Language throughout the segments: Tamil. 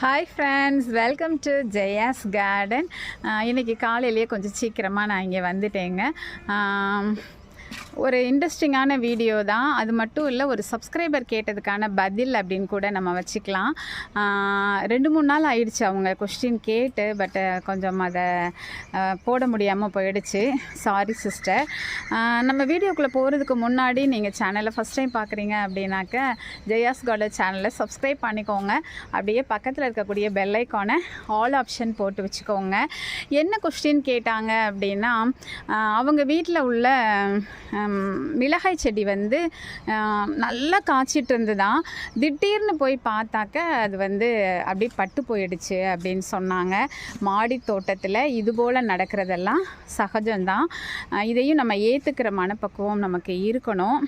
Hi friends welcome to Jaya's garden இன்றைக்கி காலையிலேயே கொஞ்சம் சீக்கிரமாக நான் இங்கே வந்துட்டேங்க. ஒரு இன்ட்ரெஸ்டிங்கான வீடியோ தான். அது மட்டும் இல்லை ஒரு சப்ஸ்கிரைபர் கேட்டதுக்கான பதில் அப்படின்னு கூட நம்ம வச்சுக்கலாம். ரெண்டு மூணு நாள் ஆயிடுச்சு அவங்க கொஸ்டின் கேட்டு பட் கொஞ்சம் அதை போட முடியாமல் போயிடுச்சு. சாரி சிஸ்டர் நம்ம வீடியோக்குள்ளே போகிறதுக்கு முன்னாடி நீங்கள் சேனலை ஃபஸ்ட் டைம் பார்க்குறீங்க அப்படின்னாக்க ஜெயாஸ் கார்டர் சேனலை சப்ஸ்கிரைப் பண்ணிக்கோங்க. அப்படியே பக்கத்தில் இருக்கக்கூடிய பெல்லைக்கான ஆல் ஆப்ஷன் போட்டு வச்சுக்கோங்க. என்ன கொஸ்டின் கேட்டாங்க அப்படின்னா அவங்க வீட்டில் உள்ள மிளகாய் செடி வந்து நல்லா காய்ச்சிட்டு இருந்துதான் திடீர்னு போய் பார்த்தாக்க அது வந்து அப்படியே பட்டு போயிடுச்சு அப்படின்னு சொன்னாங்க. மாடி தோட்டத்தில் இது போல் நடக்கிறதெல்லாம் சகஜம்தான் இதையும் நம்ம ஏற்றுக்கிற மனப்பக்குவம் நமக்கு இருக்கணும்.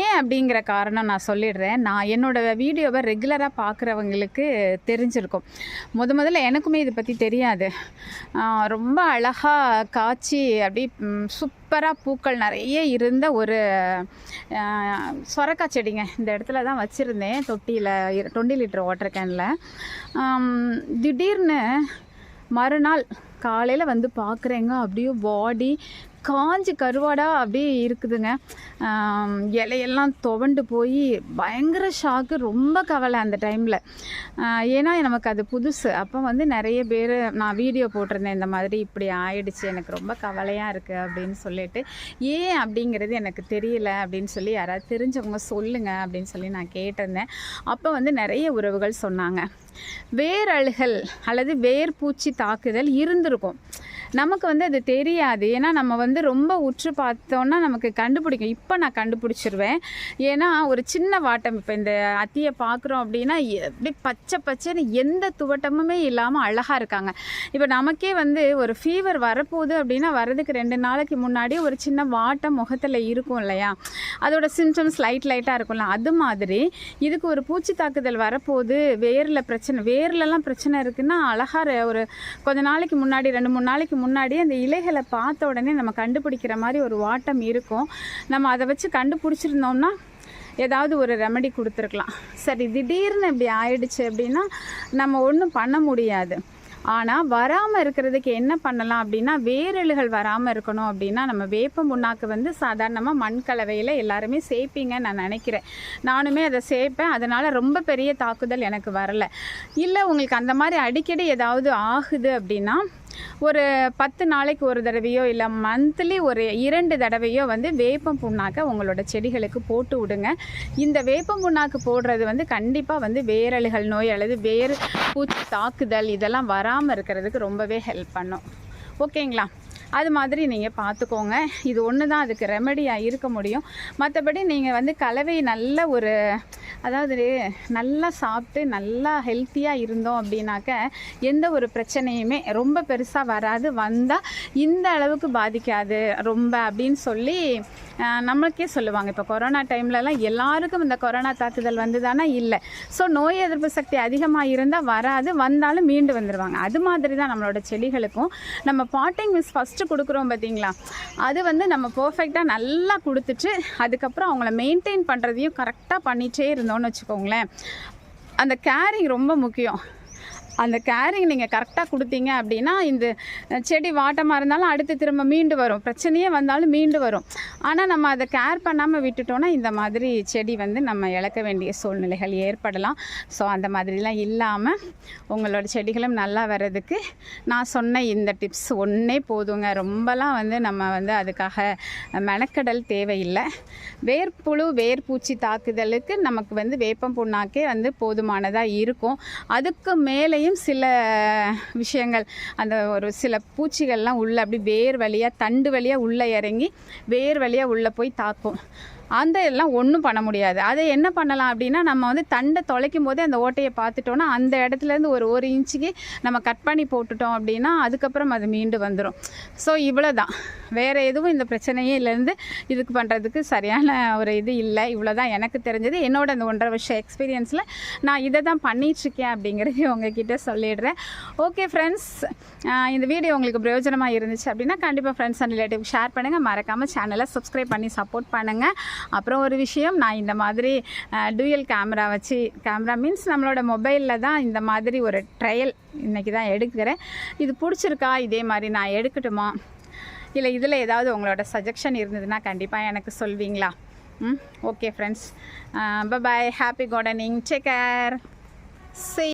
ஏன் அப்படிங்கிற காரணம் நான் சொல்லிடுறேன். நான் என்னோட வீடியோவை ரெகுலராக பார்க்குறவங்களுக்கு தெரிஞ்சிருக்கும். முத முதல்ல எனக்குமே இதை பற்றி தெரியாது. ரொம்ப அழகாக காய்ச்சி அப்படி சூப்பராக பூக்கள் நிறைய இருந்த ஒரு சொரக்காய் செடிங்க. இந்த இடத்துல தான் வச்சுருந்தேன். தொட்டியில் டுவெண்ட்டி லிட்டர் வாட்டர் கேனில். திடீர்னு மறுநாள் காலையில் வந்து பார்க்குறேங்க அப்படியே பாடி காஞ்சி கருவாடாக அப்படியே இருக்குதுங்க. இலையெல்லாம் துவண்டு போய் பயங்கர ஷாக்கு ரொம்ப கவலை அந்த டைமில் ஏன்னா நமக்கு அது புதுசு. அப்போ வந்து நிறைய பேர் நான் வீடியோ போட்டிருந்தேன் இந்த மாதிரி இப்படி ஆயிடுச்சு எனக்கு ரொம்ப கவலையாக இருக்குது அப்படின்னு சொல்லிட்டு ஏன் அப்படிங்கிறது எனக்கு தெரியல அப்படின்னு சொல்லி யாராவது தெரிஞ்சவங்க சொல்லுங்கள் அப்படின்னு சொல்லி நான் கேட்டிருந்தேன். அப்போ வந்து நிறைய உறவுகள் சொன்னாங்க. வேரழுகல் அல்லது வேர் பூச்சி தாக்குதல் இருந்திருக்கும். நமக்கு வந்து அது தெரியாது. ஏன்னா நம்ம வந்து ரொம்ப உற்று பார்த்தோன்னா நமக்கு கண்டுபிடிக்கும். இப்போ நான் கண்டுபிடிச்சிருவேன். ஏன்னா ஒரு சின்ன வாட்டம் இப்போ இந்த அத்தியை பார்க்குறோம் அப்படின்னா எப்படி அப்படியே பச்சை பச்சைன்னு எந்த துவட்டமுமே இல்லாமல் அழகாக இருக்காங்க. இப்போ நமக்கே வந்து ஒரு ஃபீவர் வரப்போகுது அப்படின்னா வரதுக்கு ரெண்டு நாளைக்கு முன்னாடி ஒரு சின்ன வாட்டம் முகத்தில் இருக்கும் இல்லையா? அதோட சிம்டம்ஸ் லைட் லைட்டாக இருக்கும்ல. அது மாதிரி இதுக்கு ஒரு பூச்சி தாக்குதல் வரப்போகுது வேரில் பிரச்சனை பிரச்சனை வேர்லலாம் பிரச்சனை இருக்குன்னா அழகாக ஒரு கொஞ்ச நாளைக்கு முன்னாடி ரெண்டு மூணு நாளைக்கு முன்னாடி அந்த இலைகளை பார்த்த உடனே நம்ம கண்டுபிடிக்கிற மாதிரி ஒரு வாட்டம் இருக்கும். நம்ம அதை வச்சு கண்டுபிடிச்சிருந்தோம்னா ஏதாவது ஒரு ரெமெடி கொடுத்துருக்கலாம். சரி திடீர்னு இப்படி ஆயிடுச்சு அப்படின்னா நம்ம ஒன்றும் பண்ண முடியாது. ஆனால் வராமல் இருக்கிறதுக்கு என்ன பண்ணலாம் அப்படின்னா வேரழுகள் வராமல் இருக்கணும் அப்படின்னா நம்ம வேப்ப முன்னாக்கு வந்து சாதாரணமாக மண் கலவையில் எல்லாருமே சேர்ப்பீங்க நான் நினைக்கிறேன். நானுமே அதை சேர்ப்பேன் அதனால் ரொம்ப பெரிய தாக்குதல் எனக்கு வரல. இல்லை உங்களுக்கு அந்த மாதிரி அடிக்கடி ஏதாவது ஆகுது அப்படின்னா ஒரு பத்து நாளைக்கு ஒரு தடவையோ இல்லை மந்த்லி ஒரு இரண்டு தடவையோ வந்து வேப்பம் புண்ணாக்க உங்களோட செடிகளுக்கு போட்டு விடுங்க. இந்த வேப்பம் புண்ணாக்கு போடுறது வந்து கண்டிப்பாக வந்து வேரழுகள் நோய் அல்லது வேர் பூச்சி தாக்குதல் இதெல்லாம் வராமல் இருக்கிறதுக்கு ரொம்பவே ஹெல்ப் பண்ணும். ஓகேங்களா அது மாதிரி நீங்கள் பார்த்துக்கோங்க இது ஒன்று தான் அதுக்கு ரெமடியாக இருக்க முடியும். மற்றபடி நீங்கள் வந்து கலவை நல்ல ஒரு அதாவது நல்லா சாப்பிட்டு நல்லா ஹெல்த்தியாக இருந்தோம் அப்படின்னாக்க எந்த ஒரு பிரச்சனையுமே ரொம்ப பெருசாக வராது. வந்தால் இந்த அளவுக்கு பாதிக்காது. ரொம்ப அப்படின்னு சொல்லி நம்மளுக்கே சொல்லுவாங்க. இப்போ கொரோனா டைம்லலாம் எல்லாருக்கும் இந்த கொரோனா தாக்குதல் வந்துதானா? இல்லை. ஸோ நோய் எதிர்ப்பு சக்தி அதிகமாக இருந்தால் வராது. வந்தாலும் மீண்டு வந்துடுவாங்க அது மாதிரி தான் நம்மளோட செடிகளுக்கும். நம்ம பாட்டிங் மிஸ் ஃபஸ்ட் ஃபஸ்ட்டு கொடுக்குறோம் பார்த்தீங்களா? அது வந்து நம்ம பர்ஃபெக்டாக நல்லா கொடுத்துட்டு அதுக்கப்புறம் அவங்கள மெயின்டைன் பண்ணுறதையும் கரெக்டாக பண்ணிகிட்டே இருந்தோம்னு வச்சுக்கோங்களேன். அந்த கேரிங் ரொம்ப முக்கியம். அந்த கேரிங் நீங்கள் கரெக்டாக கொடுத்தீங்க அப்படின்னா இந்த செடி வாட்டமாக இருந்தாலும் அடுத்து திரும்ப மீண்டு வரும். பிரச்சனையே வந்தாலும் மீண்டு வரும். ஆனால் நம்ம அதை கேர் பண்ணாமல் விட்டுட்டோன்னா இந்த மாதிரி செடி வந்து நம்ம இழக்க வேண்டிய சூழ்நிலைகள் ஏற்படலாம். ஸோ அந்த மாதிரிலாம் இல்லாமல் உங்களோட செடிகளும் நல்லா வர்றதுக்கு நான் சொன்ன இந்த டிப்ஸ் ஒன்றே போதுங்க. ரொம்பலாம் வந்து நம்ம வந்து அதுக்காக மெனக்கடல் தேவையில்லை. வேர்ப்புழு வேர்பூச்சி தாக்குதலுக்கு நமக்கு வந்து வேப்பம் புண்ணாக்கே வந்து போதுமானதாக இருக்கும். அதுக்கு மேலேயும் சில விஷயங்கள் அந்த ஒரு சில பூச்சிகள்லாம் உள்ளே அப்படி வேர் வழியாக தண்டு வழியாக உள்ளே இறங்கி வேர் வழியாக உள்ளே போய் தாக்கும். அந்த எல்லாம் ஒன்றும் பண்ண முடியாது. அதை என்ன பண்ணலாம் அப்படின்னா நம்ம வந்து தண்டை தொலைக்கும் போதே அந்த ஓட்டையை பார்த்துட்டோன்னா அந்த இடத்துலேருந்து ஒரு ஒரு இன்ச்சுக்கு நம்ம கட் பண்ணி போட்டுட்டோம் அப்படின்னா அதுக்கப்புறம் அது மீண்டு வந்துடும் ஸோ இவ்வளோ தான் வேறு எதுவும் இந்த பிரச்சனையே இல்லைருந்து இதுக்கு பண்ணுறதுக்கு சரியான ஒரு இது இல்லை. இவ்வளோ தான் எனக்கு தெரிஞ்சது. என்னோட அந்த ஒன்றரை வருஷம் எக்ஸ்பீரியன்ஸில் நான் இதை தான் பண்ணிகிட்ருக்கேன் அப்படிங்கிறத உங்ககிட்ட சொல்லிடுறேன். ஓகே ஃப்ரெண்ட்ஸ் இந்த வீடியோ உங்களுக்கு பிரயோஜனமாக இருந்துச்சு அப்படின்னா கண்டிப்பாக ஃப்ரெண்ட்ஸ் அண்ட் ரிலேட்டிவ் ஷேர் பண்ணுங்கள் மறக்காமல் சேனலை சப்ஸ்கிரைப் பண்ணி சப்போர்ட் பண்ணுங்கள் அப்புறம் ஒரு விஷயம் நான் இந்த மாதிரி டூயல் கேமரா வச்சு கேமரா மீன்ஸ் நம்மளோட மொபைலில் தான் இந்த மாதிரி ஒரு ட்ரையல் இன்றைக்கி தான் எடுக்கிறேன். இது பிடிச்சிருக்கா? இதே மாதிரி நான் எடுக்கட்டுமா? இல்லை இதில் ஏதாவது உங்களோட சஜஷன் இருந்ததுன்னா கண்டிப்பாக எனக்கு சொல்வீங்களா? ம் okay friends bye happy gardening take care see